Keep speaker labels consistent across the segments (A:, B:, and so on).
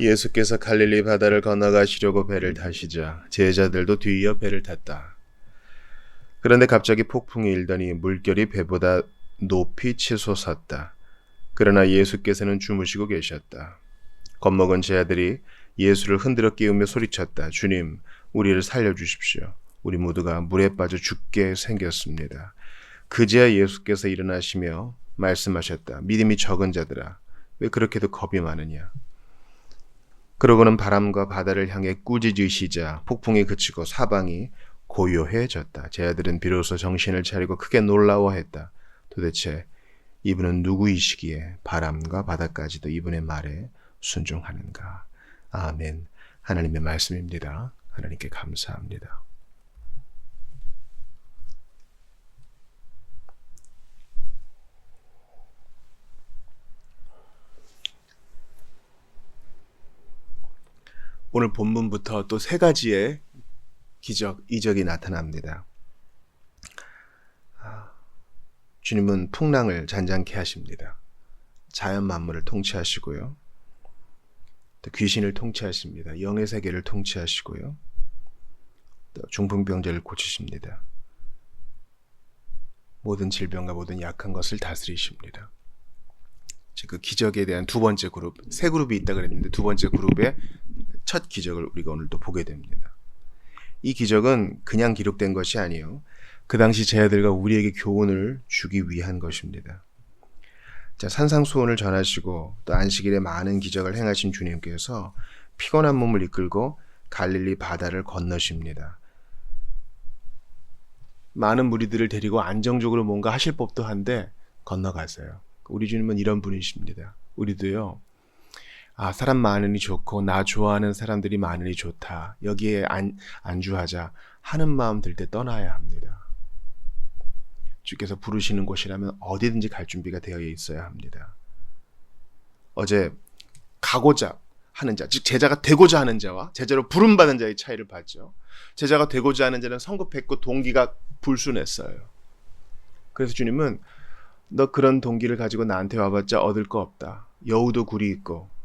A: 예수께서 갈릴리 바다를 건너가시려고 배를 타시자 제자들도 뒤이어 배를 탔다. 그런데 갑자기 폭풍이 일더니 물결이 배보다 높이 치솟았다. 그러나 예수께서는 주무시고 계셨다. 겁먹은 제자들이 예수를 흔들어 깨우며 소리쳤다. 주님, 우리를 살려주십시오. 우리 모두가 물에 빠져 죽게 생겼습니다. 그제야 예수께서 일어나시며 말씀하셨다. 믿음이 적은 자들아, 왜 그렇게도 겁이 많으냐? 그러고는 바람과 바다를 향해 꾸짖으시자 폭풍이 그치고 사방이 고요해졌다. 제자들은 비로소 정신을 차리고 크게 놀라워했다. 도대체 이분은 누구이시기에 바람과 바다까지도 이분의 말에 순종하는가? 아멘. 하나님의 말씀입니다. 하나님께 감사합니다. 오늘 본문부터 또 세 가지의 기적, 이적이 나타납니다. 아, 주님은 풍랑을 잔잔케 하십니다. 자연 만물을 통치하시고요. 또 귀신을 통치하십니다. 영의 세계를 통치하시고요. 또 중풍병자를 고치십니다. 모든 질병과 모든 약한 것을 다스리십니다. 그 기적에 대한 두 번째 그룹, 세 그룹이 있다 그랬는데 두 번째 그룹의 첫 기적을 우리가 오늘 또 보게 됩니다. 이 기적은 그냥 기록된 것이 아니요. 그 당시 제자들과 우리에게 교훈을 주기 위한 것입니다. 자, 산상수훈을 전하시고 또 안식일에 많은 기적을 행하신 주님께서 피곤한 몸을 이끌고 갈릴리 바다를 건너십니다. 많은 무리들을 데리고 안정적으로 뭔가 하실 법도 한데 건너가세요. 우리 주님은 이런 분이십니다. 우리도요. 아, 사람 많으니 좋고 나 좋아하는 사람들이 많으니 좋다. 여기에 안, 안주하자 하는 마음 들 때 떠나야 합니다. 주께서 부르시는 곳이라면 어디든지 갈 준비가 되어 있어야 합니다. 어제 가고자 하는 자, 즉 제자가 되고자 하는 자와 제자로 부름받은 자의 차이를 봤죠. 제자가 되고자 하는 자는 성급했고 동기가 불순했어요. 그래서 주님은 너 그런 동기를 가지고 나한테 와봤자 얻을 거 없다. 여우도 굴이 있고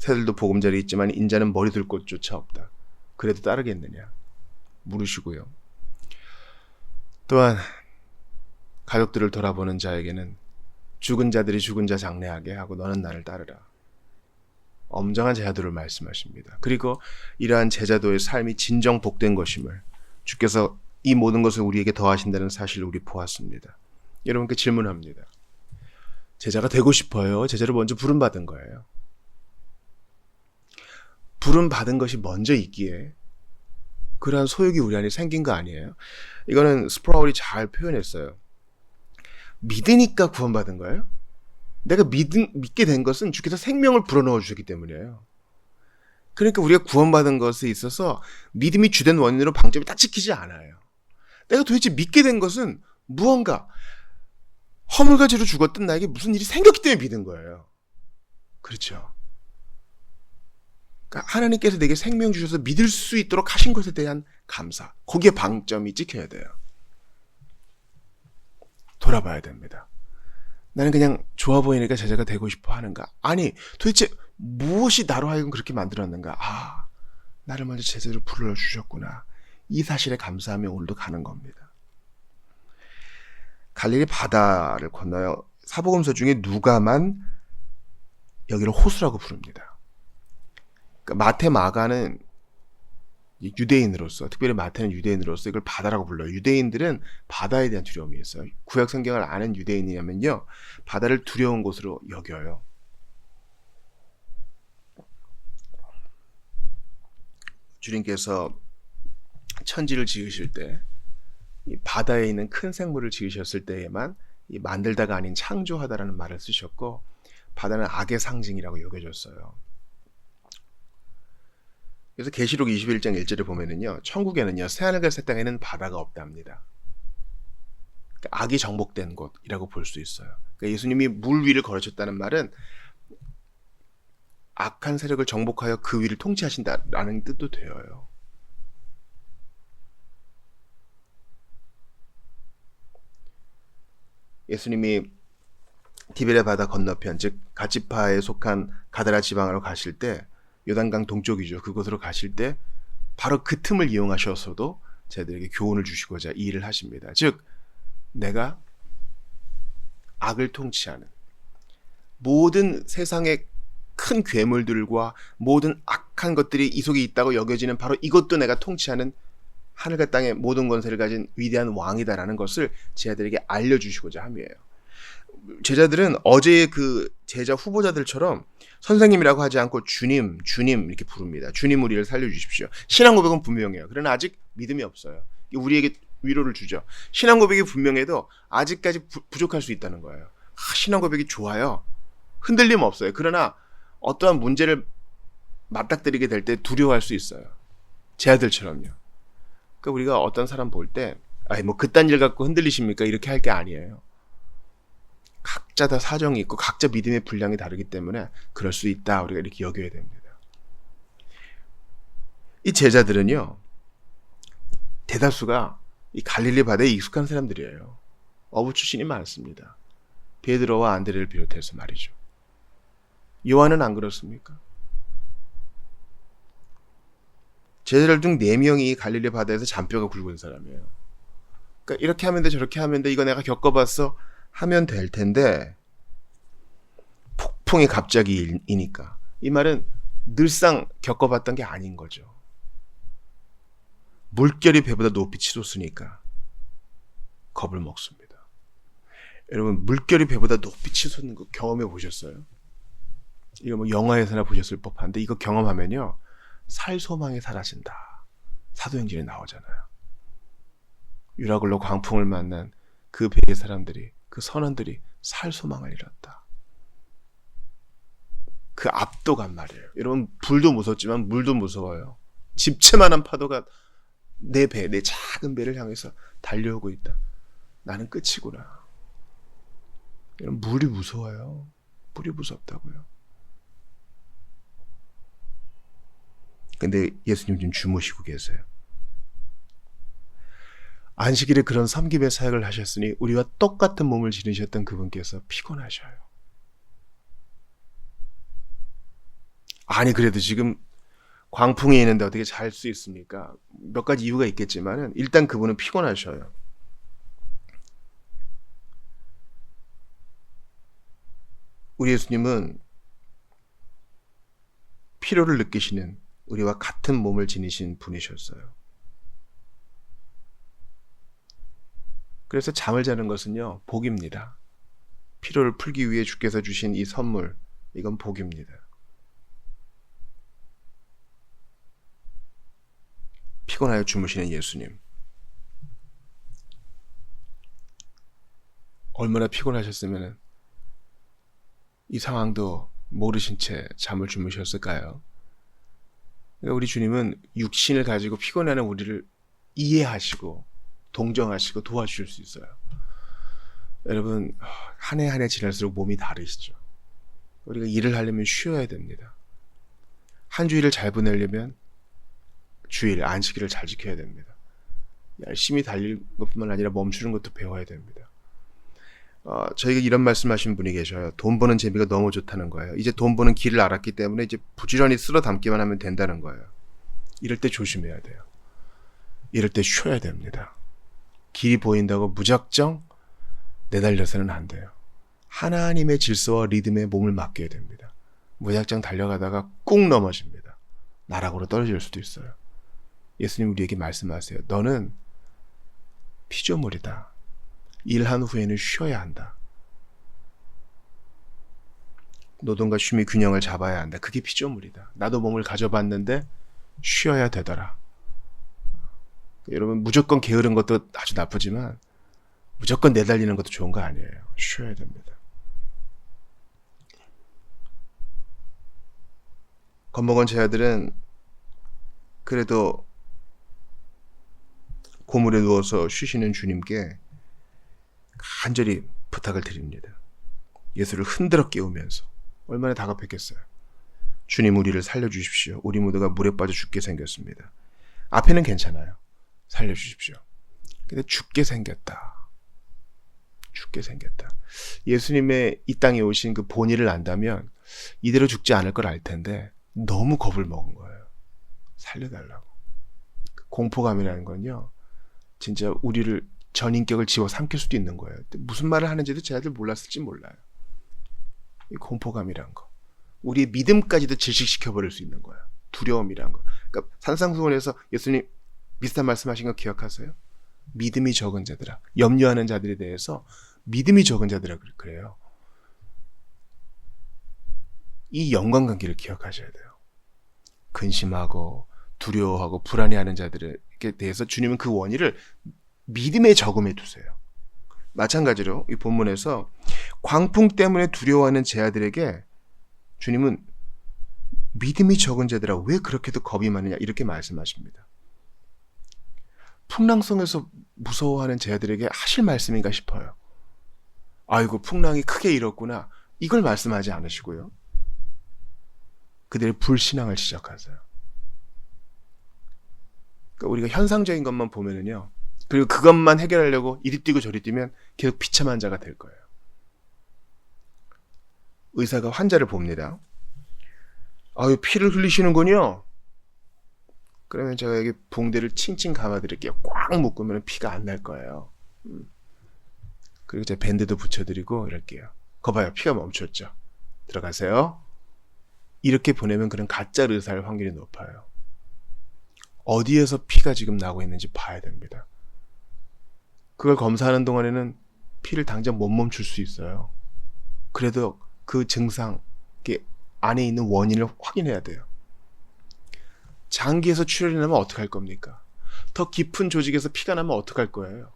A: 새들도 보금자리 있지만 인자는 머리 둘 곳조차 없다. 그래도 따르겠느냐? 물으시고요. 또한 가족들을 돌아보는 자에게는 죽은 자들이 죽은 자 장례하게 하고 너는 나를 따르라. 엄정한 제자도를 말씀하십니다. 그리고 이러한 제자도의 삶이 진정 복된 것임을 주께서 이 모든 것을 우리에게 더하신다는 사실을 우리 보았습니다. 여러분께 질문합니다. 제자가 되고 싶어요. 제자를 먼저 부름받은 거예요. 부름 받은 것이 먼저 있기에 그러한 소욕이 우리 안에 생긴 거 아니에요. 이거는 스프라울이 잘 표현했어요. 믿으니까 구원받은 거예요. 내가 믿은, 믿게 된 것은 주께서 생명을 불어넣어 주셨기 때문이에요. 그러니까 우리가 구원받은 것에 있어서 믿음이 주된 원인으로 방점이 딱 찍히지 않아요. 내가 도대체 믿게 된 것은 무언가 허물가지로 죽었던 나에게 무슨 일이 생겼기 때문에 믿은 거예요. 그렇죠. 그러니까 하나님께서 내게 생명 주셔서 믿을 수 있도록 하신 것에 대한 감사. 거기에 방점이 찍혀야 돼요. 돌아봐야 됩니다. 나는 그냥 좋아 보이니까 제자가 되고 싶어 하는가? 아니, 도대체 무엇이 나로 하여금 그렇게 만들었는가? 아, 나를 먼저 제자로 불러주셨구나. 이 사실에 감사하며 오늘도 가는 겁니다. 갈릴리 바다를 건너요. 사복음서 중에 누가만 여기를 호수라고 부릅니다. 그러니까 마태 마가는 유대인으로서 특별히 마태는 유대인으로서 이걸 바다라고 불러요. 유대인들은 바다에 대한 두려움이 있어요. 구약 성경을 아는 유대인이라면요. 바다를 두려운 곳으로 여겨요. 주님께서 천지를 지으실 때 바다에 있는 큰 생물을 지으셨을 때에만 만들다가 아닌 창조하다라는 말을 쓰셨고 바다는 악의 상징이라고 여겨졌어요. 그래서 계시록 21장 1절에 보면은요. 천국에는요. 새하늘과 새 땅에는 바다가 없답니다. 그러니까 악이 정복된 곳이라고 볼 수 있어요. 그러니까 예수님이 물 위를 걸으셨다는 말은 악한 세력을 정복하여 그 위를 통치하신다라는 뜻도 되어요. 예수님이 티베레 바다 건너편 즉 가치파에 속한 가다라 지방으로 가실 때 요단강 동쪽이죠. 그곳으로 가실 때 바로 그 틈을 이용하셔서도 저희들에게 교훈을 주시고자 이 일을 하십니다. 즉 내가 악을 통치하는 모든 세상의 큰 괴물들과 모든 악한 것들이 이 속에 있다고 여겨지는 바로 이것도 내가 통치하는 하늘과 땅의 모든 권세를 가진 위대한 왕이다라는 것을 제자들에게 알려주시고자 함이에요. 제자들은 어제의 그 제자 후보자들처럼 선생님이라고 하지 않고 주님, 주님 이렇게 부릅니다. 주님 우리를 살려주십시오. 신앙 고백은 분명해요. 그러나 아직 믿음이 없어요. 우리에게 위로를 주죠. 신앙 고백이 분명해도 아직까지 부, 부족할 수 있다는 거예요. 아, 신앙 고백이 좋아요. 흔들림 없어요. 그러나 어떠한 문제를 맞닥뜨리게 될 때 두려워할 수 있어요. 제 아들처럼요. 그러니까 우리가 어떤 사람 볼 때, 아이, 뭐, 그딴 일 갖고 흔들리십니까? 이렇게 할 게 아니에요. 각자 다 사정이 있고, 각자 믿음의 분량이 다르기 때문에, 그럴 수 있다. 우리가 이렇게 여겨야 됩니다. 이 제자들은요, 대다수가 이 갈릴리 바다에 익숙한 사람들이에요. 어부 출신이 많습니다. 베드로와 안드레를 비롯해서 말이죠. 요한은 안 그렇습니까? 제자들 중네 명이 갈릴리 바다에서 잔뼈가 굵은 사람이에요. 그러니까 이렇게 하면 돼 저렇게 하면 돼 이거 내가 겪어봤어 하면 될 텐데 폭풍이 갑자기 이니까 이 말은 늘상 겪어봤던 게 아닌 거죠. 물결이 배보다 높이 치솟으니까 겁을 먹습니다. 여러분 물결이 배보다 높이 치솟는 거 경험해 보셨어요? 이거 뭐 영화에서나 보셨을 법한데 이거 경험하면요 살 소망이 사라진다. 사도행전에 나오잖아요. 유라굴로 광풍을 만난 그 배의 사람들이 그 선원들이 살 소망을 잃었다. 그 압도감 말이에요. 여러분 불도 무섭지만 물도 무서워요. 집채만한 파도가 내 배, 내 작은 배를 향해서 달려오고 있다. 나는 끝이구나. 여러분 물이 무서워요. 물이 무섭다고요. 근데 예수님 지금 주무시고 계세요. 안식일에 그런 섬김의 사역을 하셨으니 우리와 똑같은 몸을 지니셨던 그분께서 피곤하셔요. 아니 그래도 지금 광풍이 있는데 어떻게 잘 수 있습니까? 몇 가지 이유가 있겠지만은 일단 그분은 피곤하셔요. 우리 예수님은 피로를 느끼시는 우리와 같은 몸을 지니신 분이셨어요. 그래서 잠을 자는 것은요, 복입니다. 피로를 풀기 위해 주께서 주신 이 선물, 이건 복입니다. 피곤하여 주무시는 예수님. 얼마나 피곤하셨으면 이 상황도 모르신 채 잠을 주무셨을까요? 우리 주님은 육신을 가지고 피곤해하는 우리를 이해하시고 동정하시고 도와주실 수 있어요. 여러분 한 해 한 해 지날수록 몸이 다르시죠. 우리가 일을 하려면 쉬어야 됩니다. 한 주일을 잘 보내려면 주일 안식일을 잘 지켜야 됩니다. 열심히 달릴 것뿐만 아니라 멈추는 것도 배워야 됩니다. 어, 저에게 이런 말씀하신 분이 계셔요. 돈 버는 재미가 너무 좋다는 거예요. 이제 돈 버는 길을 알았기 때문에 이제 부지런히 쓸어 담기만 하면 된다는 거예요. 이럴 때 조심해야 돼요. 이럴 때 쉬어야 됩니다. 길이 보인다고 무작정 내달려서는 안 돼요. 하나님의 질서와 리듬에 몸을 맡겨야 됩니다. 무작정 달려가다가 꾹 넘어집니다. 나락으로 떨어질 수도 있어요. 예수님 우리에게 말씀하세요. 너는 피조물이다. 일한 후에는 쉬어야 한다. 노동과 쉼의 균형을 잡아야 한다. 그게 피조물이다. 나도 몸을 가져봤는데 쉬어야 되더라. 여러분 무조건 게으른 것도 아주 나쁘지만 무조건 내달리는 것도 좋은 거 아니에요. 쉬어야 됩니다. 겁먹은 제 아들은 그래도 고물에 누워서 쉬시는 주님께 간절히 부탁을 드립니다. 예수를 흔들어 깨우면서 얼마나 다급했겠어요. 주님 우리를 살려주십시오. 우리 모두가 물에 빠져 죽게 생겼습니다. 앞에는 괜찮아요. 살려주십시오. 근데 죽게 생겼다. 죽게 생겼다. 예수님의 이 땅에 오신 그 본의를 안다면 이대로 죽지 않을 걸 알 텐데 너무 겁을 먹은 거예요. 살려달라고. 그 공포감이라는 건요. 진짜 우리를 전인격을 지워 삼킬 수도 있는 거예요. 무슨 말을 하는지도 쟤네들 몰랐을지 몰라요. 이 공포감이란 거. 우리의 믿음까지도 질식시켜 버릴 수 있는 거예요. 두려움이란 거. 그러니까 산상수훈에서 예수님 비슷한 말씀하신 거 기억하세요? 믿음이 적은 자들아. 염려하는 자들에 대해서 믿음이 적은 자들아 그- 그래요. 이 연관 관계를 기억하셔야 돼요. 근심하고 두려워하고 불안해하는 자들에게 대해서 주님은 그 원인을 믿음의 저금에 두세요. 마찬가지로 이 본문에서 광풍 때문에 두려워하는 제 아들에게 주님은 믿음이 적은 자들아 왜 그렇게도 겁이 많으냐 이렇게 말씀하십니다. 풍랑성에서 무서워하는 제 아들에게 하실 말씀인가 싶어요. 아이고 풍랑이 크게 일었구나 이걸 말씀하지 않으시고요. 그들의 불신앙을 지적하세요. 그러니까 우리가 현상적인 것만 보면은요. 그리고 그것만 해결하려고 이리 뛰고 저리 뛰면 계속 비참한 자가 될 거예요. 의사가 환자를 봅니다. 아유, 피를 흘리시는군요. 그러면 제가 여기 붕대를 칭칭 감아 드릴게요. 꽉 묶으면 피가 안 날 거예요. 음. 그리고 제가 밴드도 붙여드리고 이럴게요. 거 봐요. 피가 멈췄죠. 들어가세요. 이렇게 보내면 그런 가짜 의사일 확률이 높아요. 어디에서 피가 지금 나고 있는지 봐야 됩니다. 그걸 검사하는 동안에는 피를 당장 못 멈출 수 있어요. 그래도 그 증상, 그 안에 있는 원인을 확인해야 돼요. 장기에서 출혈이 나면 어떡할 겁니까? 더 깊은 조직에서 피가 나면 어떡할 거예요?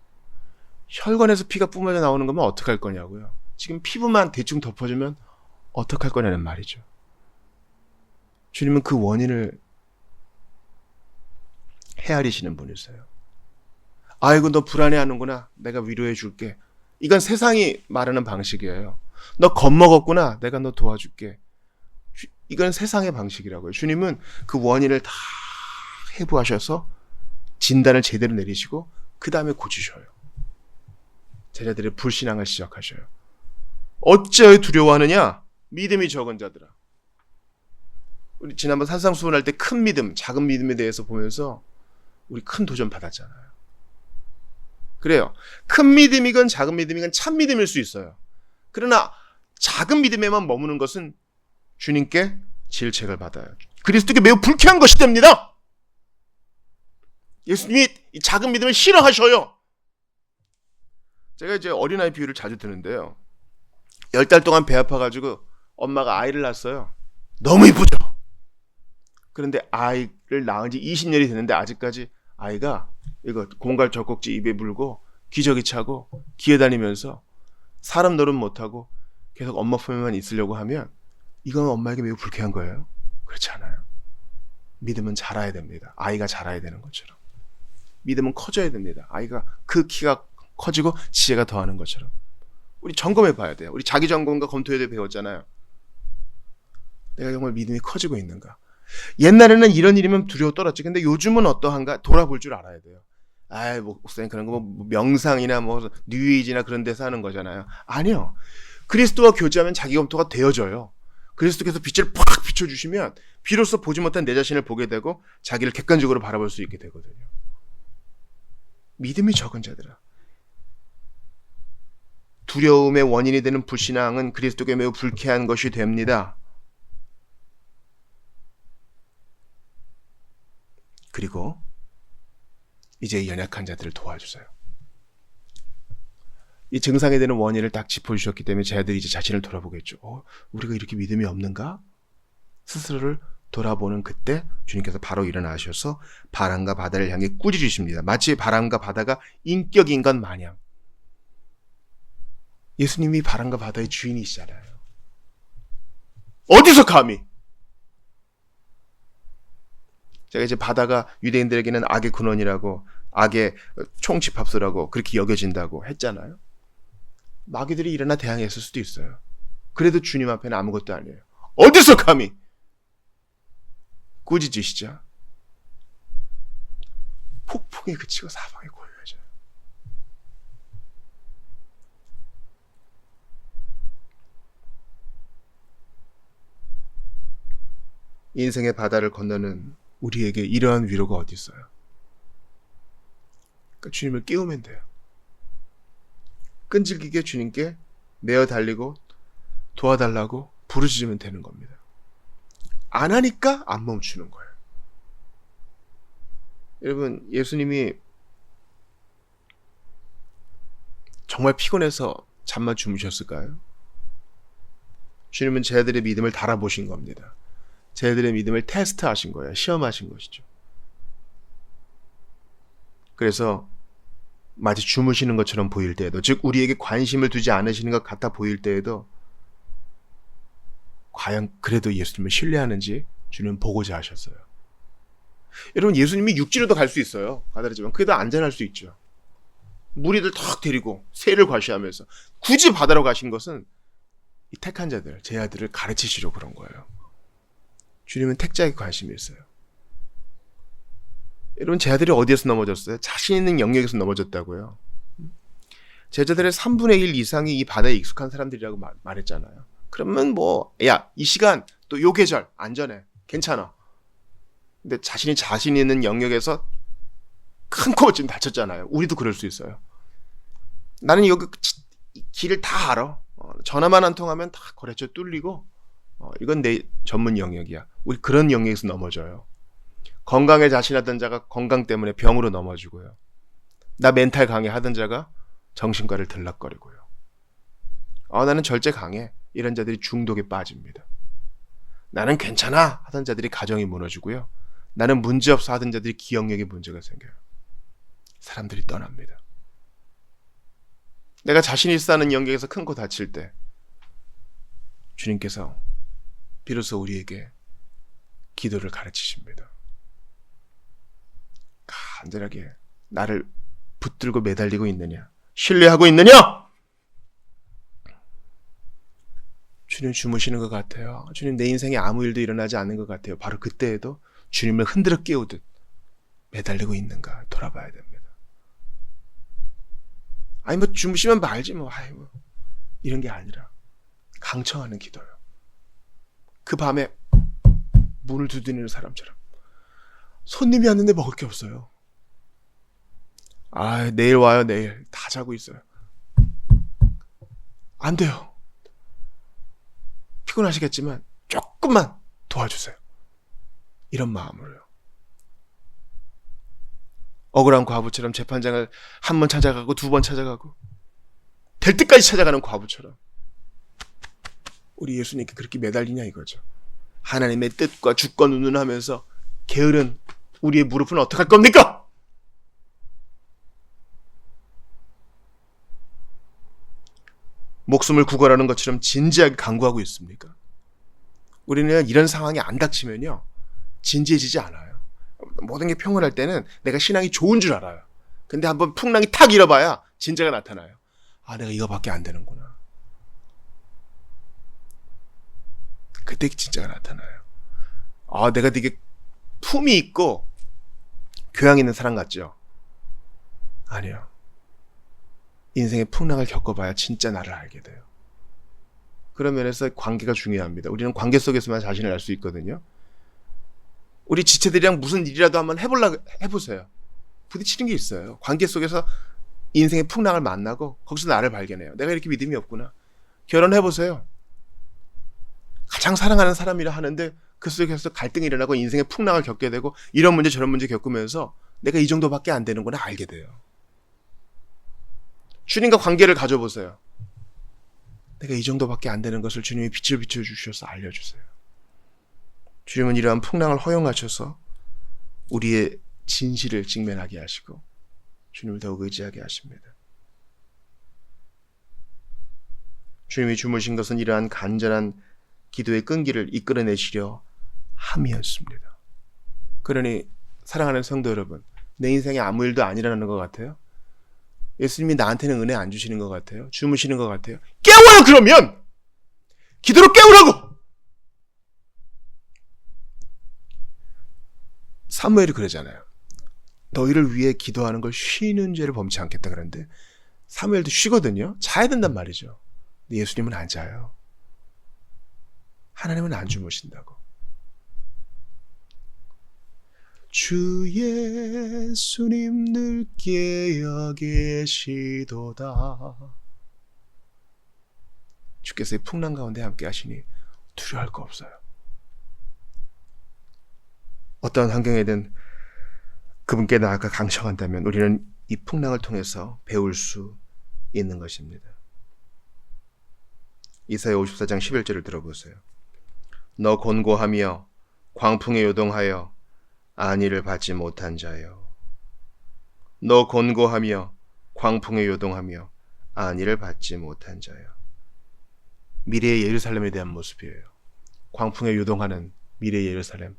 A: 혈관에서 피가 뿜어져 나오는 거면 어떡할 거냐고요. 지금 피부만 대충 덮어주면 어떡할 거냐는 말이죠. 주님은 그 원인을 헤아리시는 분이세요. 아이고 너 불안해하는구나. 내가 위로해 줄게. 이건 세상이 말하는 방식이에요. 너 겁먹었구나. 내가 너 도와줄게. 주- 이건 세상의 방식이라고요. 주님은 그 원인을 다 해부하셔서 진단을 제대로 내리시고 그 다음에 고치셔요. 제자들의 불신앙을 시작하셔요. 어찌하여 두려워하느냐? 믿음이 적은 자들아. 우리 지난번 산상수훈할 때 큰 믿음, 작은 믿음에 대해서 보면서 우리 큰 도전 받았잖아요. 그래요. 큰 믿음이건 작은 믿음이건 참 믿음일 수 있어요. 그러나 작은 믿음에만 머무는 것은 주님께 질책을 받아요. 그리스도께 매우 불쾌한 것이 됩니다. 예수님이 이 작은 믿음을 싫어하셔요. 제가 이제 어린아이 비유를 자주 드는데요. 열 달 동안 배 아파가지고 엄마가 아이를 낳았어요. 너무 이쁘죠? 그런데 아이를 낳은 지 20년이 됐는데 아직까지 아이가 이거 공갈 젖꼭지 입에 물고 기저귀 차고 기어 다니면서 사람 노릇 못하고 계속 엄마 품에만 있으려고 하면 이건 엄마에게 매우 불쾌한 거예요. 그렇지 않아요. 믿음은 자라야 됩니다. 아이가 자라야 되는 것처럼. 믿음은 커져야 됩니다. 아이가 그 키가 커지고 지혜가 더하는 것처럼. 우리 점검해 봐야 돼요. 우리 자기 점검과 검토에도 배웠잖아요. 내가 정말 믿음이 커지고 있는가? 옛날에는 이런 일이면 두려워 떨었지. 근데 요즘은 어떠한가? 돌아볼 줄 알아야 돼요. 아이, 뭐, 목사님 그런 거 뭐 명상이나 뭐 뉴에이지나 그런 데서 하는 거잖아요. 아니요. 그리스도와 교제하면 자기 검토가 되어져요. 그리스도께서 빛을 팍 비춰주시면 비로소 보지 못한 내 자신을 보게 되고 자기를 객관적으로 바라볼 수 있게 되거든요. 믿음이 적은 자들아. 두려움의 원인이 되는 불신앙은 그리스도께 매우 불쾌한 것이 됩니다. 그리고 이제 연약한 자들을 도와주세요. 이 증상에 되는 원인을 딱 짚어주셨기 때문에 제아들이 이제 자신을 돌아보겠죠. 어, 우리가 이렇게 믿음이 없는가? 스스로를 돌아보는 그때 주님께서 바로 일어나셔서 바람과 바다를 향해 꾸짖으십니다. 마치 바람과 바다가 인격인 것 마냥. 예수님이 바람과 바다의 주인이시잖아요. 어디서 감히? 제가 이제 바다가 유대인들에게는 악의 근원이라고 악의 총집합소라고 그렇게 여겨진다고 했잖아요. 마귀들이 일어나 대항했을 수도 있어요. 그래도 주님 앞에는 아무것도 아니에요. 어디서 감히 꾸짖으시죠? 폭풍에 그치고 사방에 고요해져요. 인생의 바다를 건너는 우리에게 이러한 위로가 어디 있어요? 그러니까 주님을 깨우면 돼요. 끈질기게 주님께 내어 달리고 도와달라고 부르짖으면 되는 겁니다. 안 하니까 안 멈추는 거예요. 여러분, 예수님이 정말 피곤해서 잠만 주무셨을까요? 주님은 쟤들의 믿음을 달아보신 겁니다. 쟤들의 믿음을 테스트하신 거예요. 시험하신 것이죠. 그래서 마치 주무시는 것처럼 보일 때에도, 즉 우리에게 관심을 두지 않으시는 것 같아 보일 때에도 과연 그래도 예수님을 신뢰하는지 주님 보고자 하셨어요. 여러분 예수님이 육지로도 갈 수 있어요. 바다르지만 그래도 안전할 수 있죠. 무리들 탁 데리고 새를 과시하면서 굳이 바다로 가신 것은 이 택한 자들, 제 아들을 가르치시려고 그런 거예요. 주님은 택자에게 관심이 있어요. 여러분 제 아들이 어디에서 넘어졌어요? 자신 있는 영역에서 넘어졌다고요. 제자들의 3분의 1 이상이 이 바다에 익숙한 사람들이라고 말, 말했잖아요. 그러면 뭐, 야, 이 시간, 또 요 계절, 안전해. 괜찮아. 근데 자신이 자신 있는 영역에서 큰 코 지금 다쳤잖아요. 우리도 그럴 수 있어요. 나는 여기 길을 다 알아. 어, 전화만 한 통하면 다 거래처 뚫리고, 어, 이건 내 전문 영역이야. 우리 그런 영역에서 넘어져요. 건강에 자신하던 자가 건강 때문에 병으로 넘어지고요. 나 멘탈 강해 하던 자가 정신과를 들락거리고요. 어, 나는 절제 강해. 이런 자들이 중독에 빠집니다. 나는 괜찮아 하던 자들이 가정이 무너지고요. 나는 문제없어 하던 자들이 기억력에 문제가 생겨요. 사람들이 떠납니다. 내가 자신 있어 하는 영역에서 큰거 다칠 때 주님께서 비로소 우리에게 기도를 가르치십니다. 간절하게 나를 붙들고 매달리고 있느냐? 신뢰하고 있느냐? 주님 주무시는 것 같아요. 주님 내 인생에 아무 일도 일어나지 않는 것 같아요. 바로 그때에도 주님을 흔들어 깨우듯 매달리고 있는가 돌아봐야 됩니다. 아니 뭐 주무시면 말지 뭐 아이 뭐 이런 게 아니라 강청하는 기도요. 그 밤에 문을 두드리는 사람처럼 손님이 왔는데 먹을 게 없어요. 아 내일 와요 내일 다 자고 있어요. 안 돼요. 피곤하시겠지만 조금만 도와주세요. 이런 마음으로요. 억울한 과부처럼 재판장을 한 번 찾아가고 두 번 찾아가고 될 때까지 찾아가는 과부처럼 우리 예수님께 그렇게 매달리냐 이거죠. 하나님의 뜻과 주권 운운하면서 게으른 우리의 무릎은 어떡할 겁니까? 목숨을 구걸하는 것처럼 진지하게 강구하고 있습니까? 우리는 이런 상황이 안 닥치면요. 진지해지지 않아요. 모든 게 평온할 때는 내가 신앙이 좋은 줄 알아요. 근데 한번 풍랑이 탁 일어봐야 진짜가 나타나요. 아, 내가 이거밖에 안 되는구나. 그때 진짜가 나타나요. 아, 내가 되게 품이 있고 교양 있는 사람 같죠? 아니요. 인생의 풍랑을 겪어봐야 진짜 나를 알게 돼요. 그런 면에서 관계가 중요합니다. 우리는 관계 속에서만 자신을 알 수 있거든요. 우리 지체들이랑 무슨 일이라도 한번 해볼라 해보세요. 부딪히는 게 있어요. 관계 속에서 인생의 풍랑을 만나고 거기서 나를 발견해요. 내가 이렇게 믿음이 없구나. 결혼해 보세요. 가장 사랑하는 사람이라 하는데 그 속에서 갈등이 일어나고 인생의 풍랑을 겪게 되고 이런 문제 저런 문제 겪으면서 내가 이 정도밖에 안 되는구나 알게 돼요. 주님과 관계를 가져보세요. 내가 이 정도밖에 안 되는 것을 주님이 빛을 비춰주셔서 알려주세요. 주님은 이러한 풍랑을 허용하셔서 우리의 진실을 직면하게 하시고 주님을 더욱 의지하게 하십니다. 주님이 주무신 것은 이러한 간절한 기도의 끈기를 이끌어내시려 함이었습니다. 그러니 사랑하는 성도 여러분, 내 인생에 아무 일도 아니라는 것 같아요? 예수님이 나한테는 은혜 안 주시는 것 같아요? 주무시는 것 같아요? 깨워요, 그러면! 기도로 깨우라고! 사무엘이 그러잖아요. 너희를 위해 기도하는 걸 쉬는 죄를 범치 않겠다 그러는데 사무엘도 쉬거든요. 자야 된단 말이죠. 예수님은 안 자요. 하나님은 안 주무신다고. 주 예수님 늘 깨어 계시도다. 주께서 이 풍랑 가운데 함께 하시니 두려워할 거 없어요. 어떤 환경에든 그분께 나아가 강청한다면 우리는 이 풍랑을 통해서 배울 수 있는 것입니다. 이사야 54장 11절을 들어보세요. 너 곤고하며 광풍에 요동하여 안위를 받지 못한 자여. 너 곤고하며 광풍에 요동하며 안위를 받지 못한 자여. 미래의 예루살렘에 대한 모습이에요. 광풍에 요동하는 미래의 예루살렘.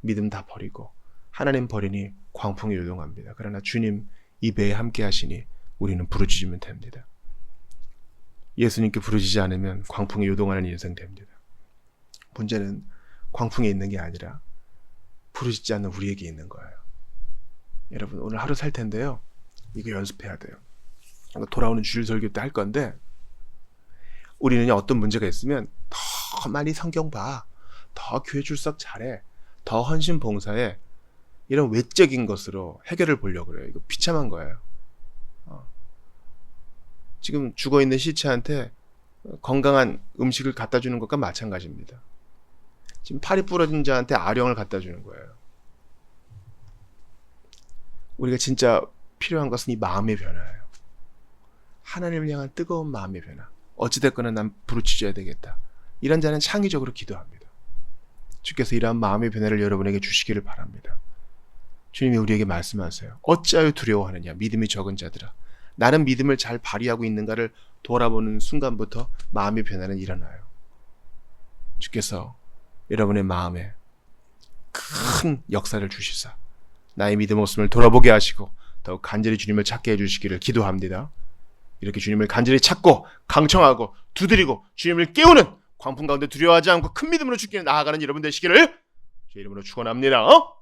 A: 믿음 다 버리고 하나님 버리니 광풍에 요동합니다. 그러나 주님 이 배에 함께 하시니 우리는 부르짖으면 됩니다. 예수님께 부르짖지 않으면 광풍에 요동하는 인생 됩니다. 문제는 광풍에 있는 게 아니라 부르짖지 않는 우리에게 있는 거예요. 여러분 오늘 하루 살 텐데요. 이거 연습해야 돼요. 돌아오는 주일 설교 때 할 건데 우리는 어떤 문제가 있으면 더 많이 성경 봐. 더 교회 출석 잘해. 더 헌신 봉사해. 이런 외적인 것으로 해결을 보려고 그래요. 이거 비참한 거예요. 어. 지금 죽어 있는 시체한테 건강한 음식을 갖다 주는 것과 마찬가지입니다. 지금 팔이 부러진 자한테 아령을 갖다 주는 거예요. 우리가 진짜 필요한 것은 이 마음의 변화예요. 하나님을 향한 뜨거운 마음의 변화. 어찌됐거나 난 부르짖어야 되겠다. 이런 자는 창의적으로 기도합니다. 주께서 이러한 마음의 변화를 여러분에게 주시기를 바랍니다. 주님이 우리에게 말씀하세요. 어찌하여 두려워하느냐? 믿음이 적은 자들아. 나는 믿음을 잘 발휘하고 있는가를 돌아보는 순간부터 마음의 변화는 일어나요. 주께서 여러분의 마음에 큰 역사를 주시사 나의 믿음 없음을 돌아보게 하시고 더욱 간절히 주님을 찾게 해주시기를 기도합니다. 이렇게 주님을 간절히 찾고 강청하고 두드리고 주님을 깨우는 광풍 가운데 두려워하지 않고 큰 믿음으로 죽기를 나아가는 여러분 되시기를 제 이름으로 축원합니다. 어?